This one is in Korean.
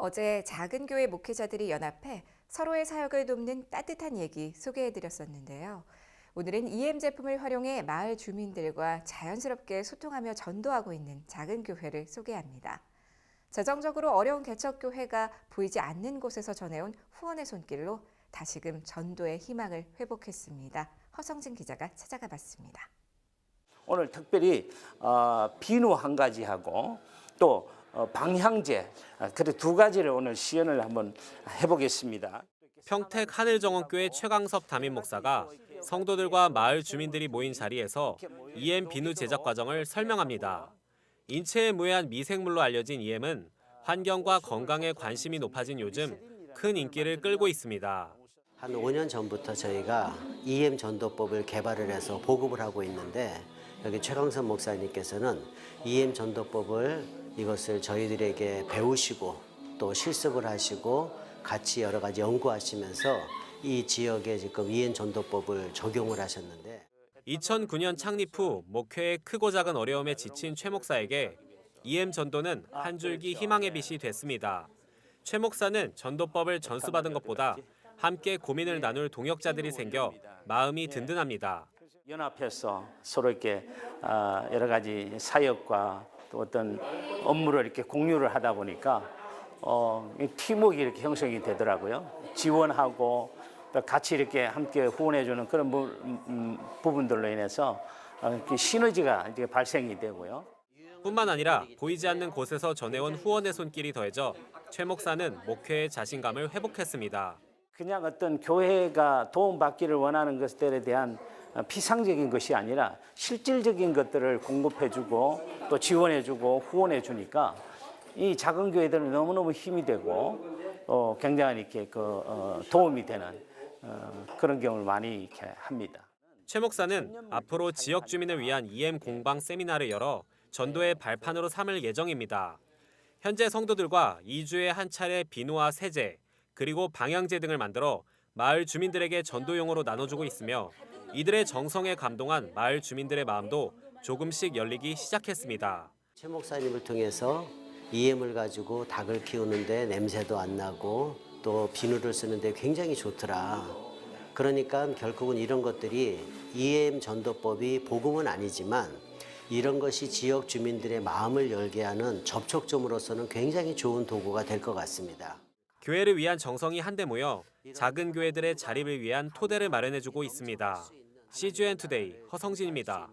어제 작은 교회 목회자들이 연합해 서로의 사역을 돕는 따뜻한 얘기 소개해드렸었는데요. 오늘은 EM 제품을 활용해 마을 주민들과 자연스럽게 소통하며 전도하고 있는 작은 교회를 소개합니다. 재정적으로 어려운 개척교회가 보이지 않는 곳에서 전해온 후원의 손길로 다시금 전도의 희망을 회복했습니다. 허성진 기자가 찾아가 봤습니다. 오늘 특별히 어, 비누 한 가지 하고 또 어, 방향제 아, 그래 두 가지를 오늘 시연을 한번 해보겠습니다. 평택 하늘정원교회 최강섭 담임 목사가 성도들과 마을 주민들이 모인 자리에서 EM 비누 제작 과정을 설명합니다. 인체에 무해한 미생물로 알려진 EM은 환경과 건강에 관심이 높아진 요즘 큰 인기를 끌고 있습니다. 한 5년 전부터 저희가 EM 전도법을 개발을 해서 보급을 하고 있는데 여기 최강선 목사님께서는 EM 전도법을 이것을 저희들에게 배우시고 또 실습을 하시고 같이 여러 가지 연구하시면서 이 지역에 지금 EM 전도법을 적용을 하셨는데 2009년 창립 후 목회의 크고 작은 어려움에 지친 최 목사에게 EM 전도는 한 줄기 희망의 빛이 됐습니다. 최 목사는 전도법을 전수받은 것보다 함께 고민을 나눌 동역자들이 생겨 마음이 든든합니다. 연합해서 서로 이렇게 아, 여러 가지 사역과 또 어떤 업무를 이렇게 공유를 하다 보니까 어, 이 팀워크 이렇게 형성이 되더라고요. 지원하고 또 같이 이렇게 함께 후원해주는 그런 부, 음, 부분들로 인해서 어, 시너지가 이제 발생이 되고요. 뿐만 아니라 보이지 않는 곳에서 전해온 후원의 손길이 더해져 최 목사는 목회의 자신감을 회복했습니다. 그냥 어떤 교회가 도움받기를 원하는 것들에 대한 어, 피상적인 것이 아니라 실질적인 것들을 공급해주고 또 지원해주고 후원해주니까 이 작은 교회들은 너무너무 힘이 되고 어, 굉장히 이렇게 그 어, 도움이 되는 어, 그런 경우를 많이 이렇게 합니다. 최 목사는 앞으로 지역 주민을 위한 EM 공방 세미나를 열어 전도의 발판으로 삼을 예정입니다. 현재 성도들과 2주에 한 차례 비누와 세제, 그리고 방향제 등을 만들어 마을 주민들에게 전도용으로 나눠주고 있으며 이들의 정성에 감동한 마을 주민들의 마음도 조금씩 열리기 시작했습니다. 최 목사님을 통해서 EM을 가지고 닭을 키우는데 냄새도 안 나고 또 비누를 쓰는데 굉장히 좋더라. 그러니까 결국은 이런 것들이 EM 전도법이 복음은 아니지만 이런 것이 지역 주민들의 마음을 열게 하는 접촉점으로서는 굉장히 좋은 도구가 될 것 같습니다. 교회를 위한 정성이 한데 모여 작은 교회들의 자립을 위한 토대를 마련해주고 있습니다. CGN 투데이 허성진입니다.